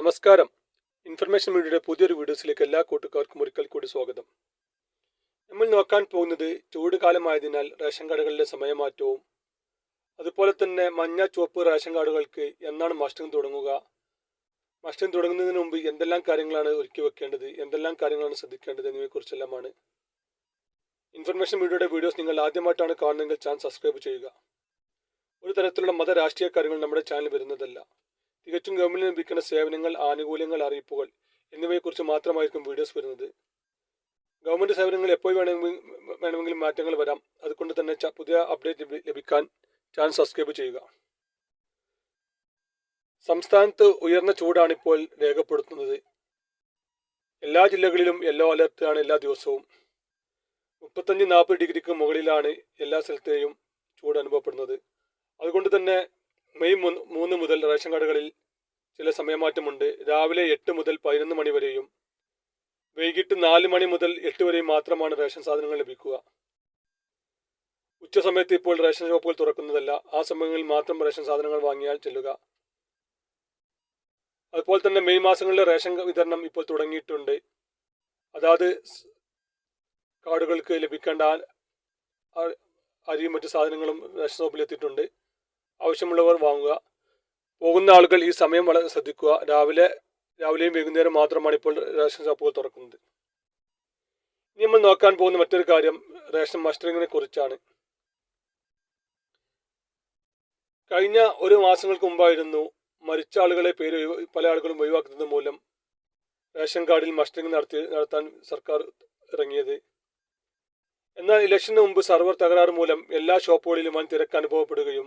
നമസ്കാരം. ഇൻഫർമേഷൻ മീഡിയയുടെ പുതിയൊരു വീഡിയോസിലേക്ക് എല്ലാ കൂട്ടുകാർക്കും ഒരിക്കൽ കൂടി സ്വാഗതം. നമ്മൾ നോക്കാൻ പോകുന്നത് ചൂട് കാലമായതിനാൽ റേഷൻ കാർഡുകളിലെ സമയമാറ്റവും അതുപോലെ തന്നെ മഞ്ഞ ചുവപ്പ് റേഷൻ കാർഡുകൾക്ക് എന്നാണ് മസ്റ്റിംഗ് തുടങ്ങുക. മസ്റ്റിംഗ് തുടങ്ങുന്നതിന് മുമ്പ് എന്തെല്ലാം കാര്യങ്ങളാണ് ഒരുക്കി വെക്കേണ്ടത് എന്തെല്ലാം കാര്യങ്ങളാണ് ശ്രദ്ധിക്കേണ്ടത് എന്നിവയെക്കുറിച്ചെല്ലാമാണ്. ഇൻഫർമേഷൻ മീഡിയയുടെ വീഡിയോസ് നിങ്ങൾ ആദ്യമായിട്ടാണ് കാണുന്നതെങ്കിൽ ചാനൽ സബ്സ്ക്രൈബ് ചെയ്യുക. ഒരു തരത്തിലുള്ള മത രാഷ്ട്രീയ കാര്യങ്ങൾ നമ്മുടെ ചാനൽ വരുന്നതല്ല. തികച്ചും ഗവൺമെന്റിന് ലഭിക്കുന്ന സേവനങ്ങൾ ആനുകൂല്യങ്ങൾ അറിയിപ്പുകൾ എന്നിവയെക്കുറിച്ച് മാത്രമായിരിക്കും വീഡിയോസ് വരുന്നത്. ഗവൺമെന്റ് സേവനങ്ങൾ എപ്പോൾ വേണമെങ്കിലും വേണമെങ്കിലും മാറ്റങ്ങൾ വരാം. അതുകൊണ്ട് തന്നെ പുതിയ അപ്ഡേറ്റ് ലഭിക്കാൻ ചാനൽ സബ്സ്ക്രൈബ് ചെയ്യുക. സംസ്ഥാനത്ത് ഉയർന്ന ചൂടാണ് ഇപ്പോൾ രേഖപ്പെടുത്തുന്നത്. എല്ലാ ജില്ലകളിലും യെല്ലോ അലർട്ടാണ് എല്ലാ ദിവസവും. മുപ്പത്തഞ്ച് നാൽപ്പത് ഡിഗ്രിക്ക് മുകളിലാണ് എല്ലാ സ്ഥലത്തെയും ചൂട് അനുഭവപ്പെടുന്നത്. അതുകൊണ്ട് തന്നെ മെയ് മൂന്ന് മുതൽ റേഷൻ കടകളിൽ ചില സമയമാറ്റമുണ്ട്. രാവിലെ എട്ട് മുതൽ പതിനൊന്ന് മണി വരെയും വൈകിട്ട് നാല് മണി മുതൽ എട്ട് വരെയും മാത്രമാണ് റേഷൻ സാധനങ്ങൾ ലഭിക്കുക. ഉച്ച സമയത്ത് ഇപ്പോൾ റേഷൻ ഷോപ്പുകൾ തുറക്കുന്നതല്ല. ആ സമയങ്ങളിൽ മാത്രം റേഷൻ സാധനങ്ങൾ വാങ്ങിയാൽ ചെല്ലുക. അതുപോലെ തന്നെ മെയ് മാസങ്ങളിലെ റേഷൻ വിതരണം ഇപ്പോൾ തുടങ്ങിയിട്ടുണ്ട്. അതാത് കാർഡുകൾക്ക് ലഭിക്കേണ്ട അരിയും മറ്റു സാധനങ്ങളും റേഷൻ ഷോപ്പിൽ എത്തിയിട്ടുണ്ട് ആവശ്യമുള്ളവർ വാങ്ങുക. പോകുന്ന ആളുകൾ ഈ സമയം വളരെ ശ്രദ്ധിക്കുക. രാവിലെ രാവിലെയും വൈകുന്നേരം മാത്രമാണ് ഇപ്പോൾ റേഷൻ ഷോപ്പുകൾ തുറക്കുന്നത്. ഇനി നമ്മൾ നോക്കാൻ പോകുന്ന മറ്റൊരു കാര്യം റേഷൻ മസ്റ്ററിങ്ങിനെ കുറിച്ചാണ്. കഴിഞ്ഞ ഒരു മാസങ്ങൾക്ക് മുമ്പായിരുന്നു മരിച്ച ആളുകളെ പേര് പല ആളുകളും ഒഴിവാക്കുന്നത് മൂലം റേഷൻ കാർഡിൽ മസ്റ്ററിങ് നടത്തി നടത്താൻ സർക്കാർ ഇറങ്ങിയത്. എന്നാൽ ഇലക്ഷന് മുമ്പ് സർവർ തകരാറ് മൂലം എല്ലാ ഷോപ്പുകളിലും വൻ തിരക്ക് അനുഭവപ്പെടുകയും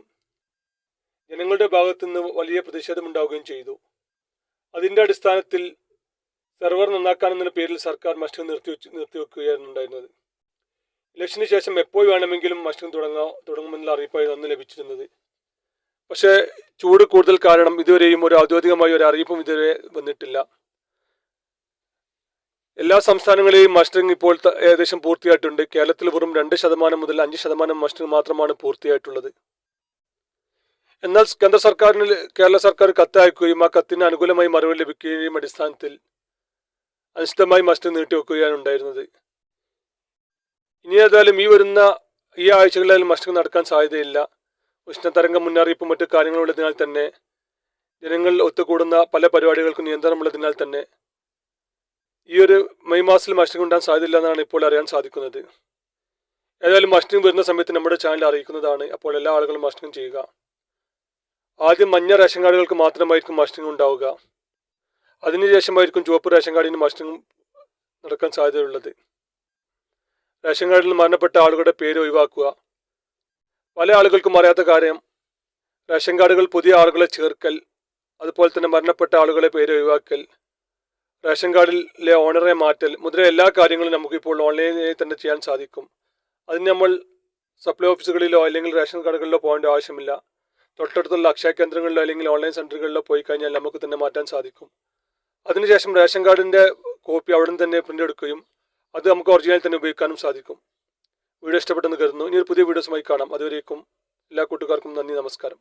ജനങ്ങളുടെ ഭാഗത്തുനിന്ന് വലിയ പ്രതിഷേധമുണ്ടാവുകയും ചെയ്തു. അതിന്റെ അടിസ്ഥാനത്തിൽ സെർവർ നന്നാക്കാനെന്ന പേരിൽ സർക്കാർ മസ്റ്റിംഗ് നിർത്തി നിർത്തിവെക്കുകയായിരുന്നു ഉണ്ടായിരുന്നത്. ഇലക്ഷന് ശേഷം എപ്പോൾ വേണമെങ്കിലും മസ്റ്റിംഗ് തുടങ്ങാ തുടങ്ങുമെന്നുള്ള അറിയിപ്പായിരുന്നു അന്ന് ലഭിച്ചിരുന്നത്. പക്ഷേ ചൂട് കൂടുതൽ കാരണം ഇതുവരെയും ഒരു ഔദ്യോഗികമായ ഒരു അറിയിപ്പും ഇതുവരെ വന്നിട്ടില്ല. എല്ലാ സംസ്ഥാനങ്ങളെയും മസ്റ്ററിംഗ് ഇപ്പോൾ ഏകദേശം പൂർത്തിയായിട്ടുണ്ട്. കേരളത്തിൽ വെറും രണ്ട് ശതമാനം മുതൽ അഞ്ച് ശതമാനം മസ്റ്ററിംഗ് മാത്രമാണ് പൂർത്തിയായിട്ടുള്ളത്. എന്നാൽ കേന്ദ്ര സർക്കാരിന് കേരള സർക്കാർ കത്ത് അയക്കുകയും ആ കത്തിന് അനുകൂലമായി മറുപടി ലഭിക്കുകയും അടിസ്ഥാനത്തിൽ അനിശ്ചിതമായി മസ്റ്റ് നീട്ടിവെക്കുകയാണ് ഉണ്ടായിരുന്നത്. ഇനി ഏതായാലും ഈ വരുന്ന ഈ ആഴ്ചകളിൽ മസ്റ്റ് നടക്കാൻ സാധ്യതയില്ല. ഉഷ്ണതരംഗ മുന്നറിയിപ്പും മറ്റു കാര്യങ്ങളുള്ളതിനാൽ തന്നെ ജനങ്ങൾ ഒത്തുകൂടുന്ന പല പരിപാടികൾക്കും നിയന്ത്രണമുള്ളതിനാൽ തന്നെ ഈ ഒരു മെയ് മാസത്തിൽ മസ്റ്റിംഗ് ഉണ്ടാകാൻ സാധ്യതയില്ല എന്നാണ് ഇപ്പോൾ അറിയാൻ സാധിക്കുന്നത്. ഏതായാലും മസ്റ്റിംഗ് വരുന്ന സമയത്ത് നമ്മുടെ ചാനൽ അറിയിക്കുന്നതാണ്. അപ്പോൾ എല്ലാ ആളുകളും മസ്റ്റിംഗ് ചെയ്യുക. ആദ്യം മഞ്ഞ റേഷൻ കാർഡുകൾക്ക് മാത്രമായിരിക്കും മസ്റ്റിംഗ് ഉണ്ടാവുക. അതിനുശേഷമായിരിക്കും ചുവപ്പ് റേഷൻ കാർഡിന് മസ്റ്റിംഗ് നടക്കാൻ സാധ്യതയുള്ളത്. റേഷൻ കാർഡിൽ മരണപ്പെട്ട ആളുകളുടെ പേര് ഒഴിവാക്കുക. പല ആളുകൾക്കും അറിയാത്ത കാര്യം റേഷൻ കാർഡുകൾ പുതിയ ആളുകളെ ചേർക്കൽ അതുപോലെ തന്നെ മരണപ്പെട്ട ആളുകളെ പേര് ഒഴിവാക്കൽ റേഷൻ കാർഡിലെ ഓണറെ മാറ്റൽ മുതലായ എല്ലാ കാര്യങ്ങളും നമുക്കിപ്പോൾ ഓൺലൈനിൽ തന്നെ ചെയ്യാൻ സാധിക്കും. അതിന് നമ്മൾ സപ്ലൈ ഓഫീസുകളിലോ അല്ലെങ്കിൽ റേഷൻ കാർഡുകളിലോ പോകേണ്ട ആവശ്യമില്ല. തൊട്ടടുത്തുള്ള അക്ഷയ കേന്ദ്രങ്ങളിലോ അല്ലെങ്കിൽ ഓൺലൈൻ സെന്ററുകളിലോ പോയി കഴിഞ്ഞാൽ നമുക്ക് തന്നെ മാറ്റാൻ സാധിക്കും. അതിനുശേഷം റേഷൻ കാർഡിന്റെ കോപ്പി അവിടെ നിന്ന് തന്നെ പ്രിന്റ് എടുക്കുകയും അത് നമുക്ക് ഒറിജിനൽ തന്നെ ഉപയോഗിക്കാനും സാധിക്കും. വീഡിയോ ഇഷ്ടപ്പെട്ടെന്ന് കരുതുന്നു. ഇനി ഒരു പുതിയ വീഡിയോസുമായി കാണാം. അതുവരേക്കും എല്ലാ കൂട്ടുകാർക്കും നന്ദി നമസ്കാരം.